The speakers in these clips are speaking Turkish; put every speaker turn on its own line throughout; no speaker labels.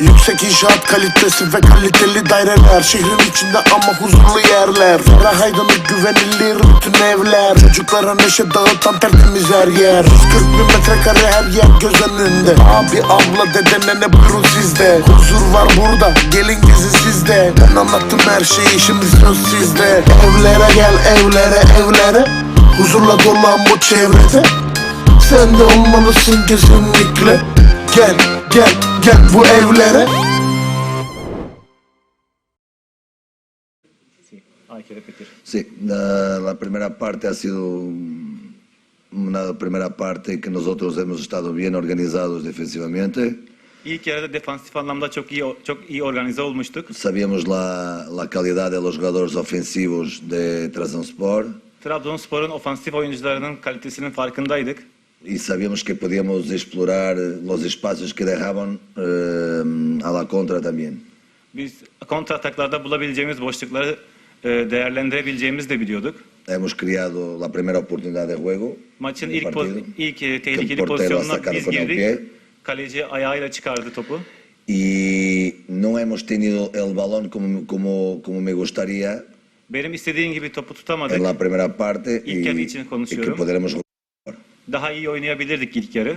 Yüksek inşaat kalitesi ve kaliteli daireler Şehrin içinde ama huzurlu yerler. Ferah aydınlık güvenilir bütün evler. Çocuklara neşe dağıtan tertemiz her yer. 140 bin metrekare her yer göz önünde. Abi abla dede nene buyurun sizde? Huzur var burada gelin gezi sizde. Ben anlattım her şeyi şimdi söz sizde. Evlere gel evlere evlere. Huzurla dolan bu çevrede. Sen de olmalısın kesinlikle. Gel gel gel bu evlere
Hay que repetir.
Sí, la, la primera parte ha sido un- una primera parte que nosotros hemos estado bien organizados defensivamente.
İlk yarıda defansif anlamda çok iyi çok iyi organize olmuştuk.
Sabíamos la, la calidad de los jugadores ofensivos de Trabzonspor
Trabzonspor'un ofansif oyuncularının kalitesinin farkındaydık.
Y sabíamos que podíamos explorar los espacios que dejaban eh, a la contra también.
Biz kontra ataklarda bulabileceğimiz boşlukları e, değerlendirebileceğimizi de biliyorduk.
Hemos creado la primera oportunidad de juego.
Maçın ilk
partido.
ilk e, tehlikeli pozisyonuna biz girdik. Kaleci ayağıyla çıkardı topu.
Y no hemos tenido el balón como, como, como me gustaría
Benim istediğim gibi topu
en
tutamadık.
la primera parte
İlk yarı için
y que
konuşuyorum.
podremos.
Daha iyi oynayabilirdik ilk yarı.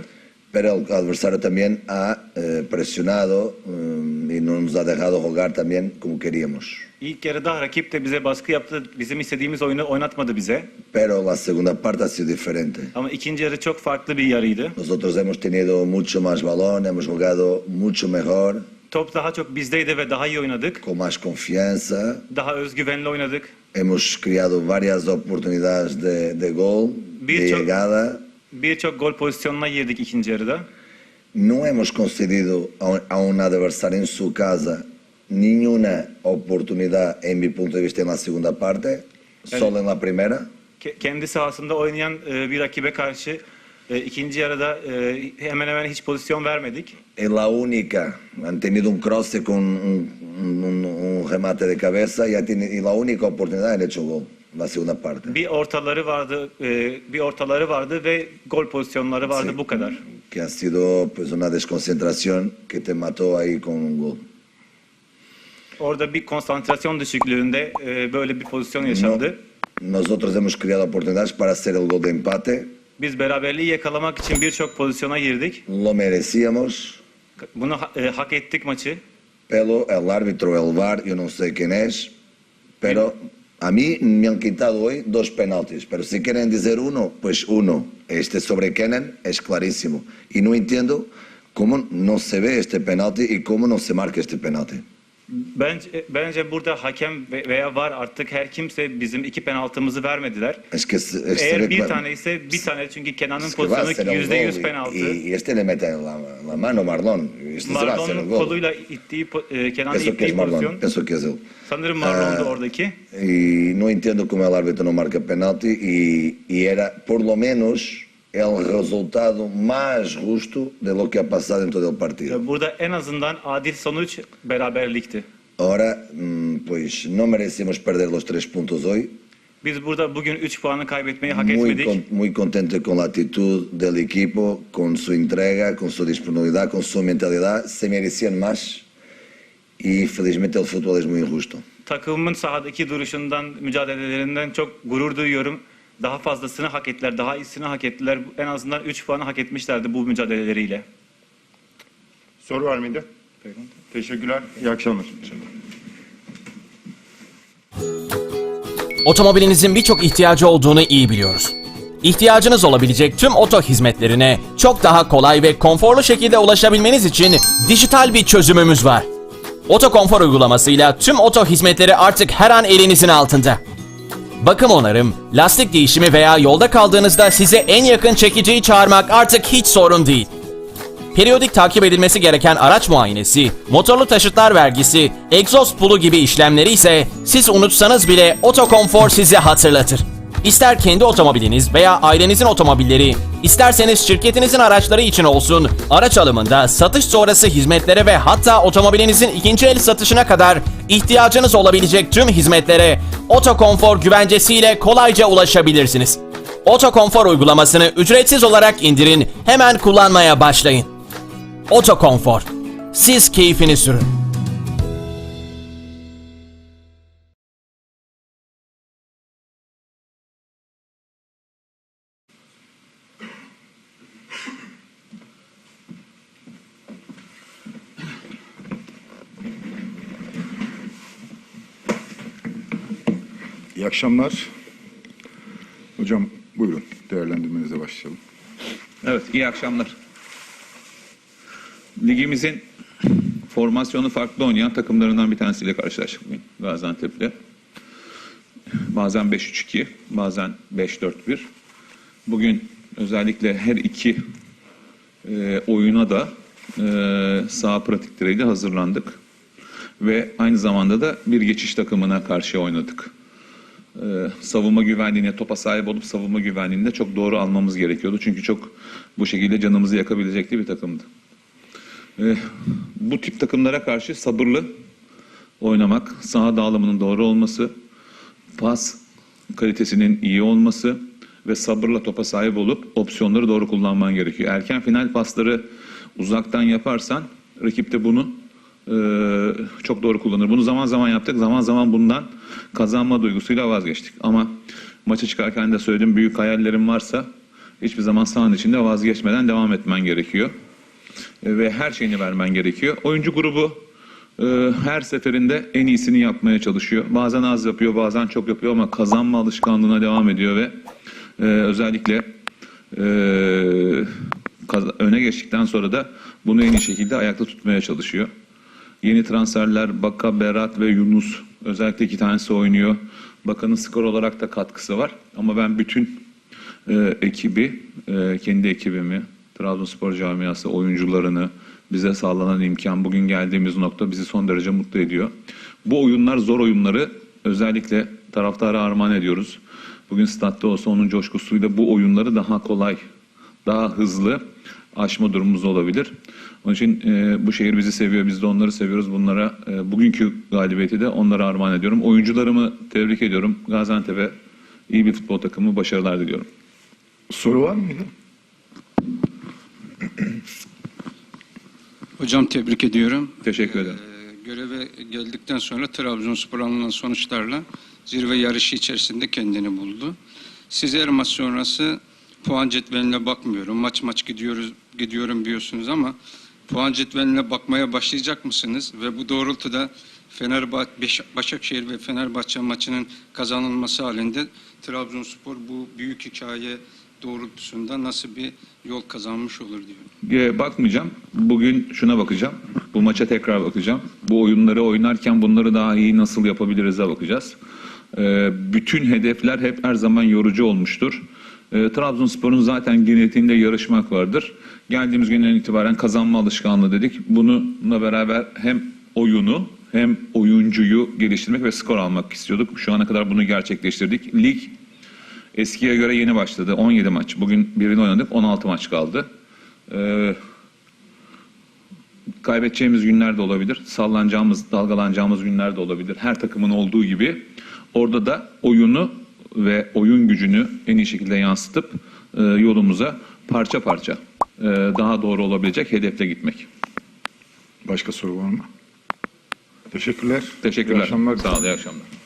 Pero el adversario también ha eh, presionado eh, y no nos ha dejado jugar también como queríamos.
İlk yarıda rakip de bize baskı yaptı. Bizim istediğimiz oyunu oynatmadı bize.
Pero la segunda parte ha sido diferente.
Ama ikinci yarı çok farklı bir yarıydı.
Nosotros hemos tenido mucho más balón, hemos jugado mucho mejor,
Top daha çok bizdeydi ve daha iyi oynadık.
con más confianza.
Daha özgüvenli oynadık.
Hemos creado varias oportunidades de, de gol, de
Birçok-
llegada.
Birçok gol pozisyonuna girdik ikinci yarıda.
No hemos concedido a un, un adversario en su casa ninguna oportunidad, en mi punto de vista, en la segunda parte, solo en la primera.
Ke- Kendi sahasında oynayan e, bir rakibe karşı e, ikinci yarıda e, hemen hemen hiç pozisyon vermedik.
En la única, han tenido un croce con un, un- un remate de cabeza y, ha teni- y la única oportunidad han hecho gol, la segunda parte.
Bir ortaları vardı, e, bir ortaları vardı ve gol pozisyonları vardı
Sí.
bu kadar.
Que ha sido pues una desconcentración que te mató ahí con un gol.
Orada bir konsantrasyon düşüklüğünde e, böyle bir pozisyon yaşandı.
Nosotros hemos creado oportunidades para hacer el gol de empate,
Biz beraberliği yakalamak için birçok pozisyona girdik.
lo merecíamos,
Bunu ha- e, hak ettik maçı.
pero el árbitro, el VAR, yo no sé quién es, pero a mí me han quitado hoy dos penaltis, pero si quieren decir uno, pues uno. Este sobre Kenan es clarísimo. Y no entiendo cómo no se ve este penalti y cómo no se marca este penalti.
Bence, bence burada hakem ve- veya var artık her kimse bizim iki penaltımızı vermediler.
Es que es-
Eğer bir tane ise bir tane çünkü Kenan'ın pozisyonu yüzde yüz penaltı.
y, este le mete la, la mano Marlon. Este
Marlon'un koluyla ittiği, e, Kenan'ı
Pienso que
ittiği pozisyon.
pienso que es él.
Sanırım Marlon'du
Ah.
oradaki.
Y no entiendo cómo el árbitro no marca penalti y, y era por lo menos el resultado más justo de lo que ha pasado en todo el partido.
Burada en azından adil sonuç beraberlikti.
Ahora, mm, pues no merecemos perder los tres puntos hoy.
Biz burada bugün 3 puanı kaybetmeyi hak
Muy,
etmedik.
con- muy contento con la actitud del equipo, con su entrega, con su disponibilidad, con su mentalidad. Se merecían más y felizmente el fútbol es muy injusto.
Takımın sahadaki duruşundan, mücadelelerinden çok gurur duyuyorum. Daha fazlasını hak ettiler, daha iyisini hak ettiler. En azından 3 puanı hak etmişlerdi bu mücadeleleriyle.
Soru var mıydı? Teşekkürler. İyi akşamlar.
Otomobilinizin birçok ihtiyacı olduğunu iyi biliyoruz. İhtiyacınız olabilecek tüm oto hizmetlerine çok daha kolay ve konforlu şekilde ulaşabilmeniz için dijital bir çözümümüz var. Oto Konfor uygulamasıyla tüm oto hizmetleri artık her an elinizin altında. Bakım onarım, lastik değişimi veya yolda kaldığınızda size en yakın çekiciyi çağırmak artık hiç sorun değil. Periyodik takip edilmesi gereken araç muayenesi, motorlu taşıtlar vergisi, egzoz pulu gibi işlemleri ise siz unutsanız bile Otokonfor size hatırlatır. İster kendi otomobiliniz veya ailenizin otomobilleri, isterseniz şirketinizin araçları için olsun, araç alımında, satış sonrası hizmetlere ve hatta otomobilinizin ikinci el satışına kadar ihtiyacınız olabilecek tüm hizmetlere Otokonfor güvencesiyle kolayca ulaşabilirsiniz. Otokonfor uygulamasını ücretsiz olarak indirin, hemen kullanmaya başlayın. Otokonfor. Siz keyfini sürün.
İyi akşamlar. Hocam buyurun değerlendirmenize başlayalım.
Evet, iyi akşamlar. Ligimizin formasyonu farklı oynayan takımlarından bir tanesiyle karşılaştık bugün Gaziantep'le. Bazen 5-3-2, bazen 5-4-1. Bugün özellikle her iki e, oyuna da e, saha pratikleriyle hazırlandık. Ve aynı zamanda da bir geçiş takımına karşı oynadık e, savunma güvenliğine, topa sahip olup savunma güvenliğini de çok doğru almamız gerekiyordu. Çünkü çok bu şekilde canımızı yakabilecekti bir takımdı. E, bu tip takımlara karşı sabırlı oynamak, saha dağılımının doğru olması, pas kalitesinin iyi olması ve sabırla topa sahip olup opsiyonları doğru kullanman gerekiyor. Erken final pasları uzaktan yaparsan rakip de bunu e, çok doğru kullanır. Bunu zaman zaman yaptık. Zaman zaman bundan kazanma duygusuyla vazgeçtik. Ama maça çıkarken de söyledim büyük hayallerim varsa hiçbir zaman sahanın içinde vazgeçmeden devam etmen gerekiyor. E, ve her şeyini vermen gerekiyor. Oyuncu grubu e, her seferinde en iyisini yapmaya çalışıyor. Bazen az yapıyor, bazen çok yapıyor ama kazanma alışkanlığına devam ediyor ve e, özellikle e, öne geçtikten sonra da bunu en iyi şekilde ayakta tutmaya çalışıyor. Yeni transferler Baka, Berat ve Yunus özellikle iki tanesi oynuyor. Baka'nın skor olarak da katkısı var. Ama ben bütün e, ekibi, e, kendi ekibimi, Trabzonspor camiası, oyuncularını, bize sağlanan imkan, bugün geldiğimiz nokta bizi son derece mutlu ediyor. Bu oyunlar zor oyunları özellikle taraftara armağan ediyoruz. Bugün statta olsa onun coşkusuyla bu oyunları daha kolay, daha hızlı aşma durumumuz olabilir. Onun için e, bu şehir bizi seviyor, biz de onları seviyoruz. Bunlara e, bugünkü galibiyeti de onlara armağan ediyorum. Oyuncularımı tebrik ediyorum. Gaziantep'e iyi bir futbol takımı başarılar diliyorum.
Soru var mıydı?
Hocam tebrik ediyorum.
Teşekkür ederim.
Ee, göreve geldikten sonra Trabzonspor alınan sonuçlarla zirve yarışı içerisinde kendini buldu. Siz her maç sonrası puan cetveline bakmıyorum. Maç maç gidiyoruz gidiyorum diyorsunuz ama puan cetveline bakmaya başlayacak mısınız? Ve bu doğrultuda Fenerbahçe, Başakşehir ve Fenerbahçe maçının kazanılması halinde Trabzonspor bu büyük hikaye doğrultusunda nasıl bir yol kazanmış olur diyorum.
E, bakmayacağım. Bugün şuna bakacağım. Bu maça tekrar bakacağım. Bu oyunları oynarken bunları daha iyi nasıl yapabiliriz'e bakacağız. E, bütün hedefler hep her zaman yorucu olmuştur. E, Trabzonspor'un zaten genetiğinde yarışmak vardır. Geldiğimiz günden itibaren kazanma alışkanlığı dedik. Bununla beraber hem oyunu hem oyuncuyu geliştirmek ve skor almak istiyorduk. Şu ana kadar bunu gerçekleştirdik. Lig Eskiye göre yeni başladı. 17 maç. Bugün birini oynadık. 16 maç kaldı. Ee, kaybedeceğimiz günler de olabilir. Sallanacağımız, dalgalanacağımız günler de olabilir. Her takımın olduğu gibi. Orada da oyunu ve oyun gücünü en iyi şekilde yansıtıp e, yolumuza parça parça e, daha doğru olabilecek hedefle gitmek.
Başka soru var mı? Teşekkürler.
Teşekkürler.
İyi akşamlar.
Sağ ol, iyi akşamlar.